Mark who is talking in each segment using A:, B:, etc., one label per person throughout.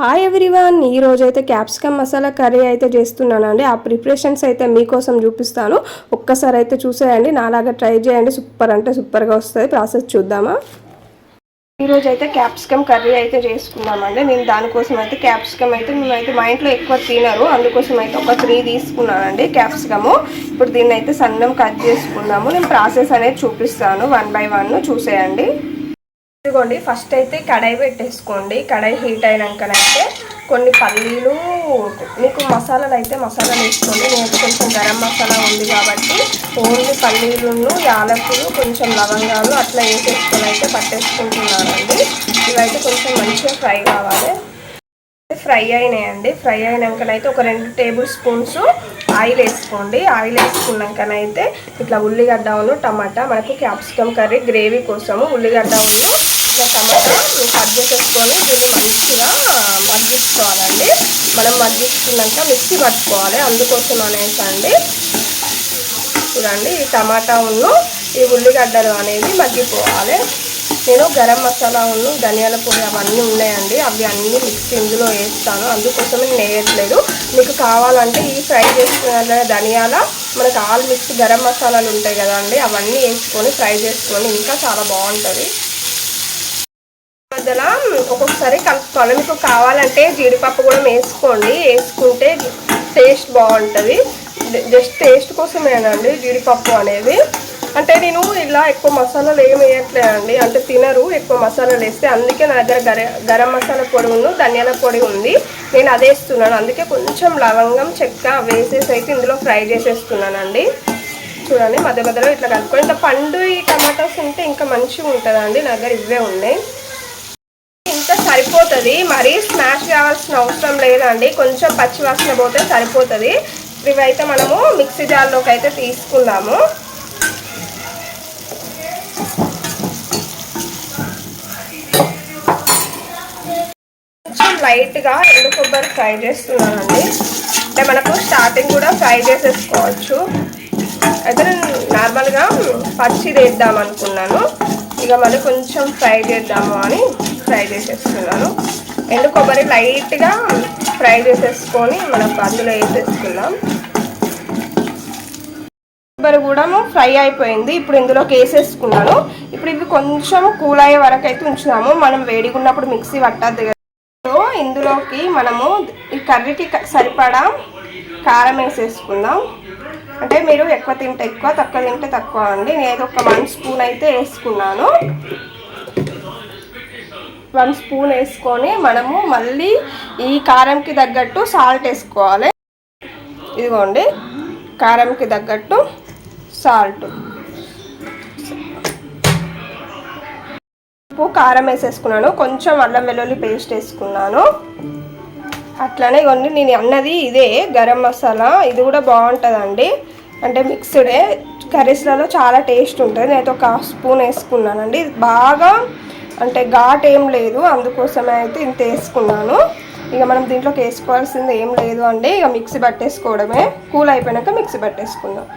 A: Hi everyone ఈ రోజు అయితే క్యాప్సికమ్ మసాలా కర్రీ అయితే చేస్తున్నానండి. ఆ ప్రిపరేషన్స్ అయితే మీకోసం చూపిస్తాను. ఒక్కసారి అయితే చూసేయండి నాలాగా ట్రై చేయండి. సూపర్ అంటే సూపర్గా వస్తుంది. ప్రాసెస్ చూద్దామా? ఈరోజు అయితే క్యాప్సికమ్ కర్రీ అయితే చేసుకున్నామండి. నేను దానికోసం అయితే క్యాప్సికమ్ అయితే మేమైతే మా ఇంట్లో ఎక్కువ తినరు. అందుకోసం అయితే ఒక త్రీ తీసుకున్నానండి క్యాప్సికము ఇప్పుడు దీన్ని అయితే సన్నం కట్ చేసుకున్నాము నేను ప్రాసెస్ అనేది చూపిస్తాను. వన్ బై వన్ చూసేయండి. ఇదిగోండి ఫస్ట్ అయితే కడాయి పెట్టేసుకోండి. కడాయి హీట్ అయినాకనైతే కొన్ని పల్లీలు మీకు మసాలాలు అయితే మసాలాలు వేసుకోండి. నేను కొంచెం గరం మసాలా ఉంది కాబట్టి ఓన్లీ పల్లీలను యాలకులు కొంచెం లవంగాలు అట్లా వేసేసుకొని అయితే పట్టేసుకుంటున్నానండి. ఇవైతే కొంచెం మంచిగా ఫ్రై కావాలి. ఫ్రై అయినాయండి. ఫ్రై అయినాకనైతే ఒక రెండు టేబుల్ స్పూన్స్ ఆయిల్ వేసుకోండి. ఆయిల్ వేసుకున్నాకనైతే ఇట్లా ఉల్లిగడ్డ టమాటా మనకు క్యాప్సికమ్ కర్రీ గ్రేవీ కోసము ఉల్లిగడ్డ ఇట్లా టమాటా కట్ చేసేసుకొని దీన్ని మంచిగా మగ్గించుకోవాలండి. మనం మగ్గించుకున్నాక మిక్సీ పట్టుకోవాలి. అందుకోసం అనేసి అండి. చూడండి ఈ టమాటా ఉన్ను ఈ ఉల్లిగడ్డలు అనేవి మగ్గిపోవాలి. నేను గరం మసాలా ఉన్ను ధనియాల పొడి అవన్నీ ఉన్నాయండి. అవి అన్నీ మిక్స్ ఇందులో వేస్తాను. అందుకోసం నేను వేయట్లేదు. మీకు కావాలంటే ఈ ఫ్రై చేసుకున్న ధనియాల మనకు ఆల్ మిక్స్ గరం మసాలాలు ఉంటాయి కదండి అవన్నీ వేసుకొని ఫ్రై చేసుకొని ఇంకా చాలా బాగుంటుంది. మధ్యలో ఒక్కొక్కసారి కలుపుకోవాలి. మీకు కావాలంటే జీడిపప్పు కూడా వేసుకోండి. వేసుకుంటే టేస్ట్ బాగుంటుంది. జస్ట్ టేస్ట్ కోసమేనండి జీడిపప్పు అనేది. అంటే నేను ఇలా ఎక్కువ మసాలాలు ఏమి వేయట్లేదండి. అంటే తినరు ఎక్కువ మసాలాలు వేస్తే. అందుకే నా దగ్గర గర గరం మసాలా పొడి ఉంది ధనియాల పొడి ఉంది. నేను అదే వేస్తున్నాను. అందుకే కొంచెం లవంగం చెక్క వేసేసి అయితే ఇందులో ఫ్రై చేసేస్తున్నానండి. చూడండి మధ్య మధ్యలో ఇట్లా కలుపుకొని. ఇంకా పండు ఈ టమాటాస్ ఉంటే ఇంకా మంచిగా ఉంటుందండి నా దగ్గర ఇవే ఉన్నాయి. సరిపోతుంది. మరీ స్మాష్ కావాల్సిన అవసరం లేదండి. కొంచెం పచ్చివాసన పోతే సరిపోతుంది. ఇవైతే మనము మిక్సీ జార్లోకి అయితే తీసుకుందాము. కొంచెం లైట్గా ఎండు కొబ్బరి ఫ్రై చేస్తున్నానండి. అంటే మనకు స్టార్టింగ్ కూడా ఫ్రై చేసేసుకోవచ్చు. అయితే నేను నార్మల్గా పచ్చి వేద్దాం అనుకున్నాను. ఇక మళ్ళీ కొంచెం ఫ్రై చేద్దాము అని ఫ్రై చేసేస్తున్నాను ఎండు కొబ్బరి లైట్గా ఫ్రై చేసేసుకొని మనం అందులో వేసేసుకుందాం. కొబ్బరి కూడా ఫ్రై అయిపోయింది. ఇప్పుడు ఇందులోకి వేసేసుకున్నాను. ఇప్పుడు ఇవి కొంచెం కూల్ అయ్యే వరకు అయితే ఉంచుదాము. మనం వేడిగా ఉన్నప్పుడు మిక్సీ పట్టద్దు కదా. ఇందులోకి మనము ఈ కర్రీకి సరిపడా కారం వేసేసుకుందాం. అంటే మీరు ఎక్కువ తింటే ఎక్కువ తక్కువ తింటే తక్కువ అండి. నేను ఒక వన్ స్పూన్ అయితే వేసుకున్నాను. వన్ స్పూన్ వేసుకొని మనము మళ్ళీ ఈ కారంకి తగ్గట్టు సాల్ట్ వేసుకోవాలి. ఇదిగోండి కారంకి తగ్గట్టు సాల్ట్. ఉప్పు కారం వేసేసుకున్నాను. కొంచెం అల్లం వెల్లుల్లి పేస్ట్ వేసుకున్నాను. అట్లనే ఇవన్నీ నేను అన్నది ఇదే గరం మసాలా. ఇది కూడా బాగుంటుందండి. అంటే మిక్స్డే కర్రీస్లలో చాలా టేస్ట్ ఉంటుంది. నేనైతే ఒక స్పూన్ వేసుకున్నానండి. బాగా అంటే ఘాట్ ఏం లేదు. అందుకోసమే అయితే ఇంత వేసుకున్నాను. ఇక మనం దీంట్లోకి వేసుకోవాల్సింది ఏం లేదు అండి. ఇక మిక్సీ పట్టేసుకోవడమే. కూల్ అయిపోయాక మిక్సీ పట్టేసుకుందాం.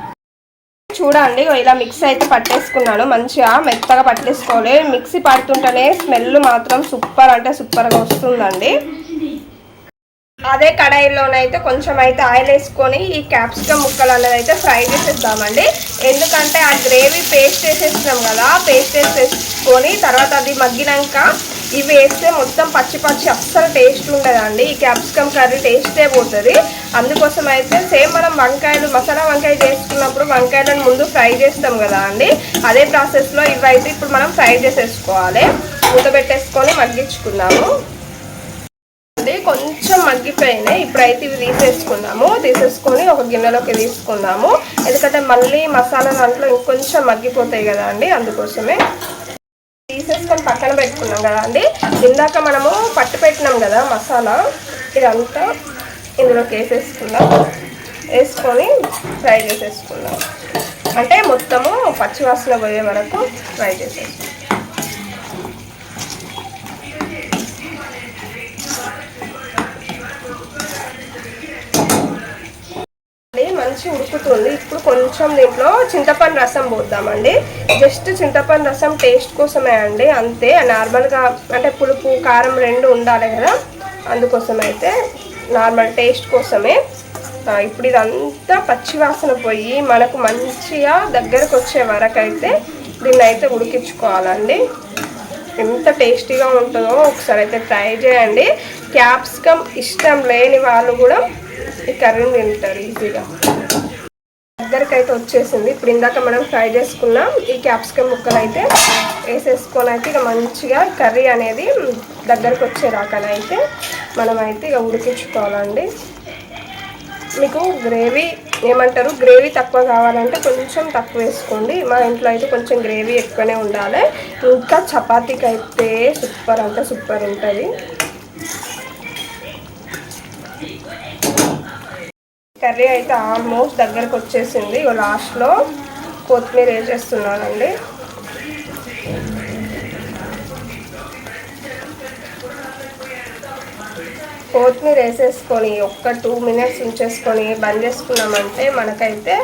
A: చూడండి ఇలా మిక్స్ అయితే పట్టేసుకున్నాను. మంచిగా మెత్తగా పట్టేసుకోవాలి. మిక్సీ పడుతుంటేనే స్మెల్ మాత్రం సూపర్ అంటే సూపర్గా వస్తుందండి. అదే కడాయిలోనైతే కొంచెం అయితే ఆయిల్ వేసుకొని ఈ క్యాప్సికమ్ ముక్కలు అనేది అయితే ఫ్రై చేసేద్దామండి. ఎందుకంటే ఆ గ్రేవీ పేస్ట్ వేసేస్తున్నాం కదా పేస్ట్ వేసేసుకొని తర్వాత అది మగ్గినాక ఇవి వేస్తే మొత్తం పచ్చి పచ్చి అస్సలు టేస్ట్ ఉండదండి. ఈ క్యాప్సికమ్ కర్రీ టేస్టే పోతుంది. అందుకోసం అయితే సేమ్ మనం వంకాయలు మసాలా వంకాయ చేసుకున్నప్పుడు వంకాయలను ముందు ఫ్రై చేస్తాం కదా అండి. అదే ప్రాసెస్లో ఇవైతే ఇప్పుడు మనం ఫ్రై చేసేసుకోవాలి. మూత పెట్టేసుకొని మగ్గించుకున్నాము కొంచెం మగ్గిపోయినాయి. ఇప్పుడైతే ఇవి తీసేసుకున్నాము తీసేసుకొని ఒక గిన్నెలోకి తీసుకుందాము. ఎందుకంటే మళ్ళీ మసాలా దాంట్లో ఇంకొంచెం మగ్గిపోతాయి కదా అండి అందుకోసమే. తీసేసుకొని పక్కన పెట్టుకున్నాం కదా అండి. ఇందాక మనము పట్టు పెట్టినాం కదా మసాలా ఇదంతా ఇందులోకి వేసేసుకుందాం. వేసుకొని ఫ్రై చేసేసుకుందాం. అంటే మొత్తము పచ్చివాసన పోయే వరకు ఫ్రై చేసేసుకుందాం. మంచి ఉడుకుతుంది. ఇప్పుడు కొంచెం దీంట్లో చింతపండు రసం పోద్దామండి. జస్ట్ చింతపండు రసం టేస్ట్ కోసమే అండి అంతే. నార్మల్గా అంటే పులుపు కారం రెండు ఉండాలి కదా. అందుకోసమైతే నార్మల్ టేస్ట్ కోసమే. ఇప్పుడు ఇదంతా పచ్చివాసన పోయి మనకు మంచిగా దగ్గరకు వచ్చే వరకు అయితే దీన్ని అయితే ఉడికించుకోవాలండి. ఎంత టేస్టీగా ఉంటుందో ఒకసారి అయితే ట్రై చేయండి. క్యాప్సికమ్ ఇష్టం లేని వాళ్ళు కూడా ఈ కర్రీని తింటారు ఈజీగా. దగ్గరికి అయితే వచ్చేసింది. ఇప్పుడు ఇందాక మనం ఫ్రై చేసుకున్నాం. ఈ క్యాప్సికమ్ ముక్కలు అయితే వేసేసుకొని అయితే ఇక మంచిగా కర్రీ అనేది దగ్గరకు వచ్చేదాకనైతే మనమైతే ఇక ఉడికించుకోవాలండి. మీకు గ్రేవీ ఏమంటారు? గ్రేవీ తక్కువ కావాలంటే కొంచెం తక్కువ వేసుకోండి. మా ఇంట్లో అయితే కొంచెం గ్రేవీ ఎక్కువనే ఉండాలి. ఇంకా చపాతీకి అయితే సూపర్ అంటే సూపర్ ఉంటుంది. కర్రీ అయితే ఆల్మోస్ట్ దగ్గరకు వచ్చేసింది. ఇక లాస్ట్లో కొత్తిమీర వేసేస్తున్నానండి కొత్తిమీర వేసేసుకొని ఒక్క టూ మినిట్స్ ఉంచేసుకొని బంద్ చేసుకున్నామంటే మనకైతే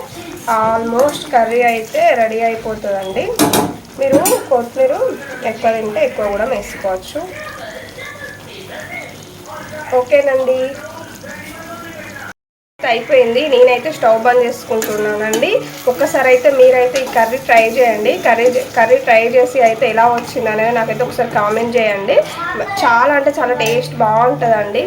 A: ఆల్మోస్ట్ కర్రీ అయితే రెడీ అయిపోతుందండి. మీరు కొత్తిమీర ఎక్కువ తింటే ఎక్కువ కూడా వేసుకోవచ్చు. ఓకేనండి. అయిపోయింది. నేనైతే స్టవ్ బంద్ చేసుకుంటున్నానండి. ఒక్కసారి అయితే మీరైతే ఈ కర్రీ ట్రై చేయండి. కర్రీ కర్రీ ట్రై చేసి అయితే ఎలా వచ్చింది అనేది నాకైతే ఒకసారి కామెంట్ చేయండి. చాలా అంటే చాలా టేస్ట్ బాగుంటుందండి.